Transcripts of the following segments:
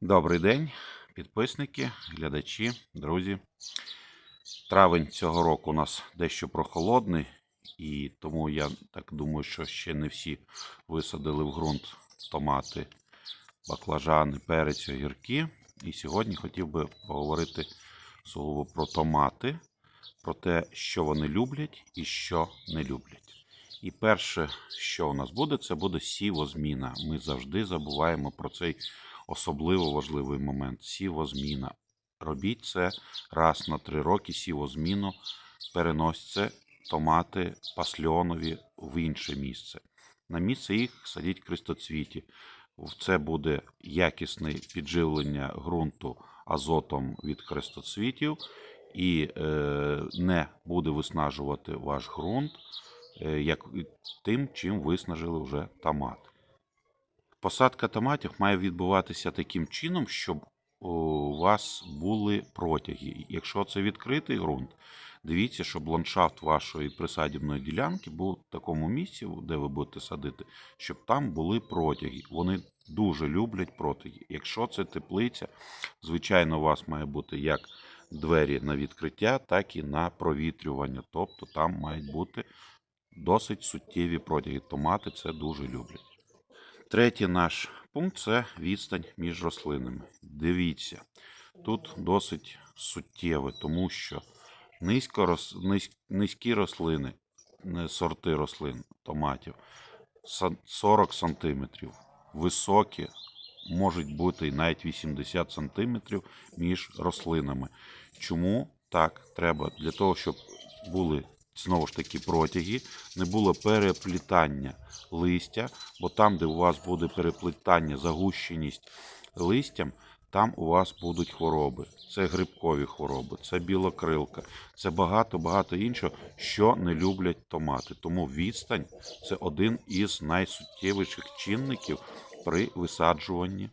Добрий день, підписники, глядачі, друзі. Травень цього року у нас дещо прохолодний, і тому я так думаю, що ще не всі висадили в ґрунт томати, баклажани, перець, огірки. І сьогодні хотів би поговорити сугубо про томати, про те, що вони люблять і що не люблять. І перше, що у нас буде, це буде сівозміна. Ми завжди забуваємо про цей особливо важливий момент сівозміна. Робіть це раз на три роки сівозміну, переносьте томати пасльонові в інше місце. На місце їх садіть крестоцвіті. Це буде якісне підживлення ґрунту азотом від крестоцвітів і е, не буде виснажувати ваш ґрунт, е, як тим, чим виснажили вже томат. Посадка томатів має відбуватися таким чином, щоб у вас були протяги. Якщо це відкритий ґрунт, дивіться, щоб ландшафт вашої присадібної ділянки був в такому місці, де ви будете садити, щоб там були протяги. Вони дуже люблять протяги. Якщо це теплиця, звичайно, у вас має бути як двері на відкриття, так і на провітрювання. Тобто там мають бути досить суттєві протяги. Томати це дуже люблять. Третій наш пункт це відстань між рослинами. Дивіться, тут досить суттєве, тому що низько рос... низькі рослини, сорти рослин томатів 40 см, високі можуть бути навіть 80 см між рослинами. Чому так треба? Для того, щоб були знову ж таки протяги, не було переплітання листя, бо там, де у вас буде переплітання, загущеність листям, там у вас будуть хвороби. Це грибкові хвороби, це білокрилка, це багато-багато іншого, що не люблять томати. Тому відстань це один із найсуттєвіших чинників при висаджуванні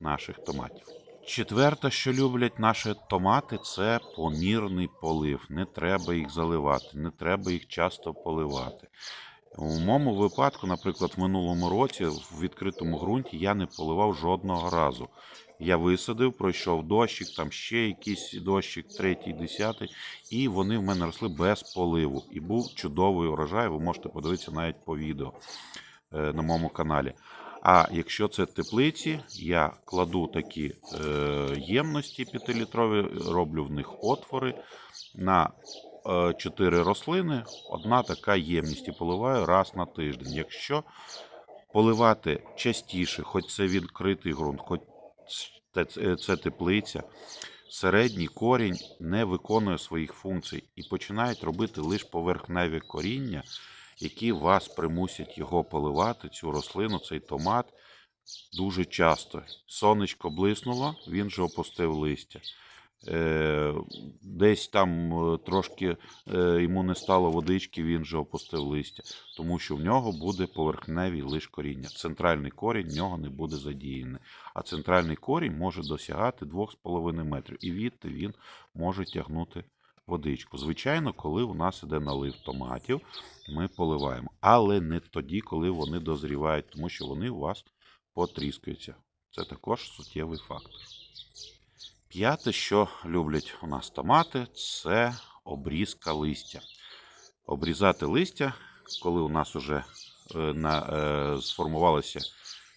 наших томатів. Четверте, що люблять наші томати, це помірний полив. Не треба їх заливати, не треба їх часто поливати. У моєму випадку, наприклад, в минулому році в відкритому ґрунті я не поливав жодного разу. Я висадив, пройшов дощик, там ще якийсь дощик, третій, десятий, і вони в мене росли без поливу. І був чудовий урожай. Ви можете подивитися навіть по відео е, на моєму каналі. А якщо це теплиці, я кладу такі е, ємності 5-літрові, роблю в них отвори на е, 4 рослини, одна така ємність і поливаю раз на тиждень. Якщо поливати частіше, хоч це відкритий ґрунт, хоч це, це теплиця, середній корінь не виконує своїх функцій і починають робити лише поверхневі коріння, які вас примусять його поливати, цю рослину, цей томат дуже часто. Сонечко блиснуло, він же опустив листя. Е, десь там е, трошки е, йому не стало водички, він же опустив листя, тому що в нього буде поверхневий лиш коріння. Центральний корінь в нього не буде задіяний. А центральний корінь може досягати 2,5 метрів. І відти він може тягнути водичку. Звичайно, коли у нас іде налив томатів, ми поливаємо. Але не тоді, коли вони дозрівають, тому що вони у вас потріскаються. Це також суттєвий фактор. П'яте, що люблять у нас томати, це обрізка листя. Обрізати листя, коли у нас вже е, на, е, сформувалися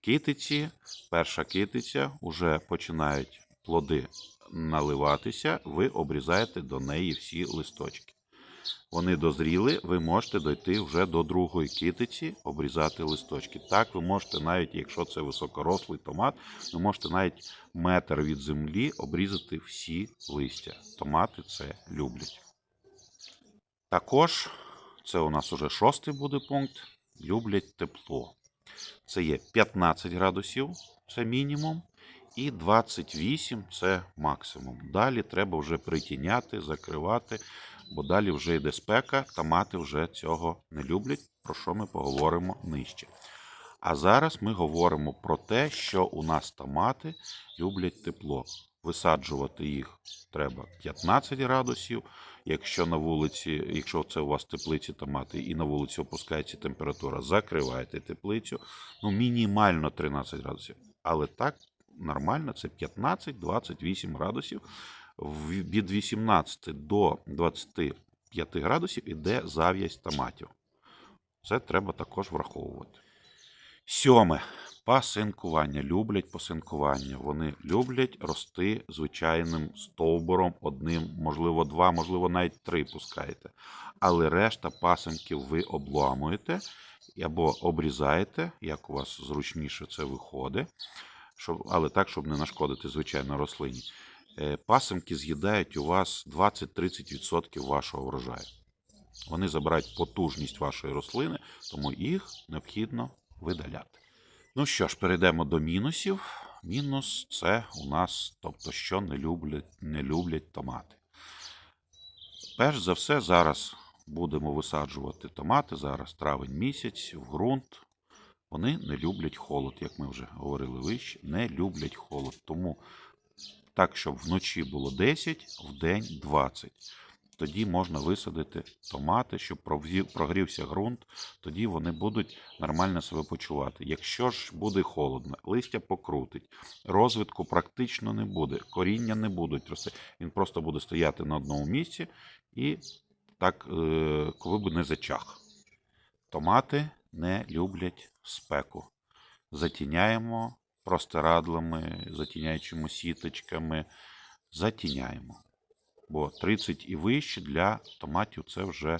китиці, перша китиця, вже починають плоди наливатися, ви обрізаєте до неї всі листочки. Вони дозріли, ви можете дойти вже до другої китиці, обрізати листочки. Так, ви можете навіть, якщо це високорослий томат, ви можете навіть метр від землі обрізати всі листя. Томати це люблять. Також, це у нас уже шостий буде пункт. Люблять тепло. Це є 15 градусів, це мінімум, і 28 це максимум. Далі треба вже притіняти, закривати, бо далі вже йде спека, томати вже цього не люблять, про що ми поговоримо нижче. А зараз ми говоримо про те, що у нас томати люблять тепло. Висаджувати їх треба 15 градусів. Якщо на вулиці, якщо це у вас теплиці томати і на вулиці опускається температура, закривайте теплицю. Ну, мінімально 13 градусів. Але так нормально, це 15-28 градусів. Від 18 до 25 градусів іде зав'язь томатів. Це треба також враховувати. Сьоме. Пасинкування. Люблять пасинкування. Вони люблять рости звичайним стовбуром, одним, можливо, два, можливо, навіть три пускаєте. Але решта пасинків ви обламуєте або обрізаєте, як у вас зручніше це виходить, щоб, але так, щоб не нашкодити звичайно рослині. Е, Пасинки з'їдають у вас 20-30% вашого врожаю. Вони забирають потужність вашої рослини, тому їх необхідно видаляти. Ну що ж, перейдемо до мінусів. Мінус це у нас, тобто, що не люблять, не люблять томати. Перш за все, зараз будемо висаджувати томати. Зараз травень місяць в ґрунт. Вони не люблять холод, як ми вже говорили вище, не люблять холод. Тому так, щоб вночі було 10, в день 20. Тоді можна висадити томати, щоб прогрівся ґрунт, тоді вони будуть нормально себе почувати. Якщо ж буде холодно, листя покрутить, розвитку практично не буде, коріння не будуть рости. Він просто буде стояти на одному місці і так, е, коли б не зачах. Томати не люблять спеку. Затіняємо простирадлами, затіняючими сіточками, затіняємо. Бо 30 і вище для томатів це вже е,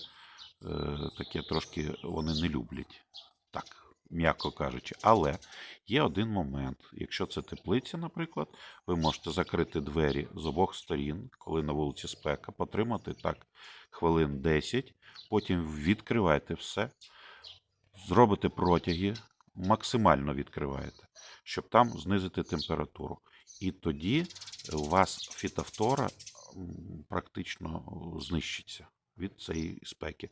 таке трошки вони не люблять. Так, м'яко кажучи. Але є один момент. Якщо це теплиця, наприклад, ви можете закрити двері з обох сторін, коли на вулиці спека, потримати так хвилин 10, потім відкривайте все, зробите протяги, максимально відкриваєте, щоб там знизити температуру. І тоді у вас фітофтора практично знищиться від цієї спеки.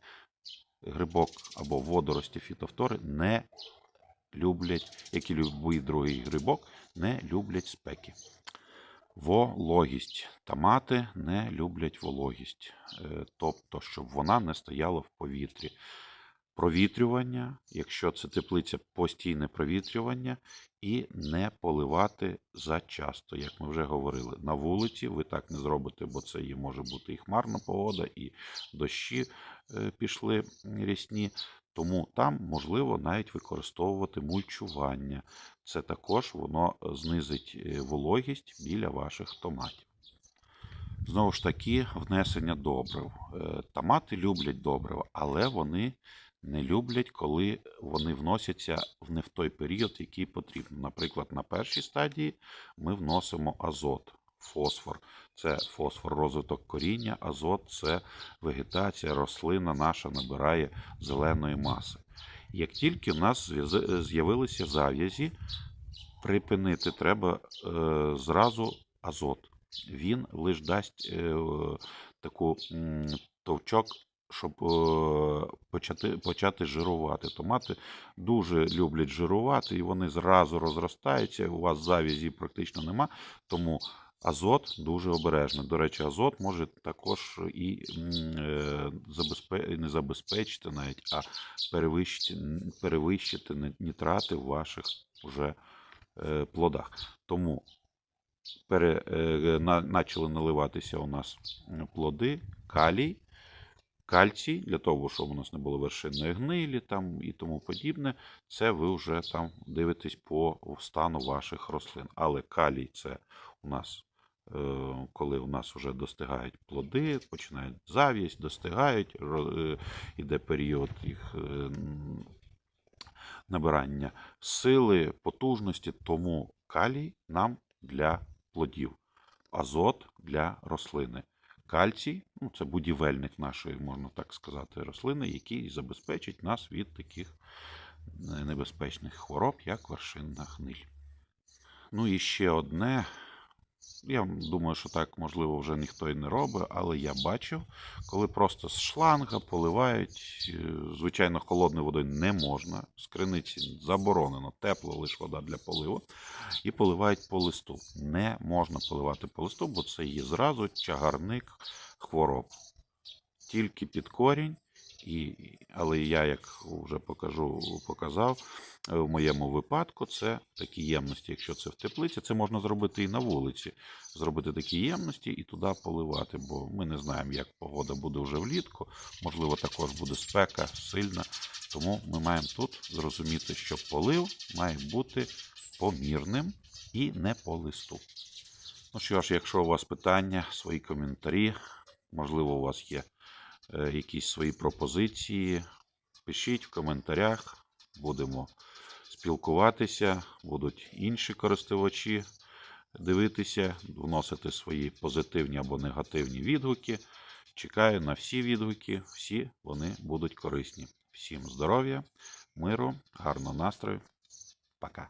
Грибок або водорості фітофтори не люблять, як і будь-який другий грибок, не люблять спеки. Вологість. Томати не люблять вологість, Е, тобто, щоб вона не стояла в повітрі. Провітрювання, якщо це теплиця, постійне провітрювання і не поливати зачасто, як ми вже говорили. На вулиці ви так не зробите, бо це і може бути і хмарна погода, і дощі е, пішли рясні. Тому там можливо навіть використовувати мульчування. Це також воно знизить е, вологість біля ваших томатів. Знову ж таки, внесення добрив. Е, Томати люблять добрива, але вони не люблять, коли вони вносяться в не в той період, який потрібно. Наприклад, на першій стадії ми вносимо азот, фосфор. Це фосфор розвиток коріння, азот це вегетація, рослина наша набирає зеленої маси. Як тільки у нас з'явилися зав'язі, припинити треба е, зразу азот. Він лише дасть е, таку м, товчок, щоб е, почати, почати жирувати. Томати дуже люблять жирувати, і вони зразу розростаються. У вас завязі практично нема, тому азот дуже обережний. До речі, азот може також і е, не забезпечити навіть, а перевищити, перевищити нітрати в ваших вже е, плодах. Тому пере, почали наливатися у нас плоди, калій, кальцій, для того, щоб у нас не було вершинної гнилі там і тому подібне. Це ви вже там дивитесь по стану ваших рослин. Але калій це у нас, е, коли у нас вже достигають плоди, починають завість, достигають, е, іде період їх. е, Набирання сили, потужності, тому калій нам для плодів, азот для рослини. Кальцій ну, це будівельник нашої, можна так сказати, рослини, який забезпечить нас від таких е, небезпечних хвороб, як вершинна гниль. Ну і ще одне. Я думаю, що так можливо вже ніхто і не робить, але я бачив, коли просто з шланга поливають, е, звичайно, холодною водою не можна. З криниці заборонено, тепла лише вода для поливу. І поливають по листу. Не можна поливати по листу, бо це є зразу чагарник хвороб. Тільки під корінь І, але я, як вже покажу, показав, е, в моєму випадку це такі ємності, якщо це в теплиці, це можна зробити і на вулиці. Зробити такі ємності і туди поливати, бо ми не знаємо, як погода буде вже влітку. Можливо, також буде спека сильна. Тому ми маємо тут зрозуміти, що полив має бути помірним і не по листу. Ну що ж, якщо у вас питання, свої коментарі, можливо, у вас є якісь свої пропозиції, пишіть в коментарях, будемо спілкуватися, будуть інші користувачі дивитися, вносити свої позитивні або негативні відгуки. Чекаю на всі відгуки, всі вони будуть корисні. Всім здоров'я, миру, гарного настрою. Пока.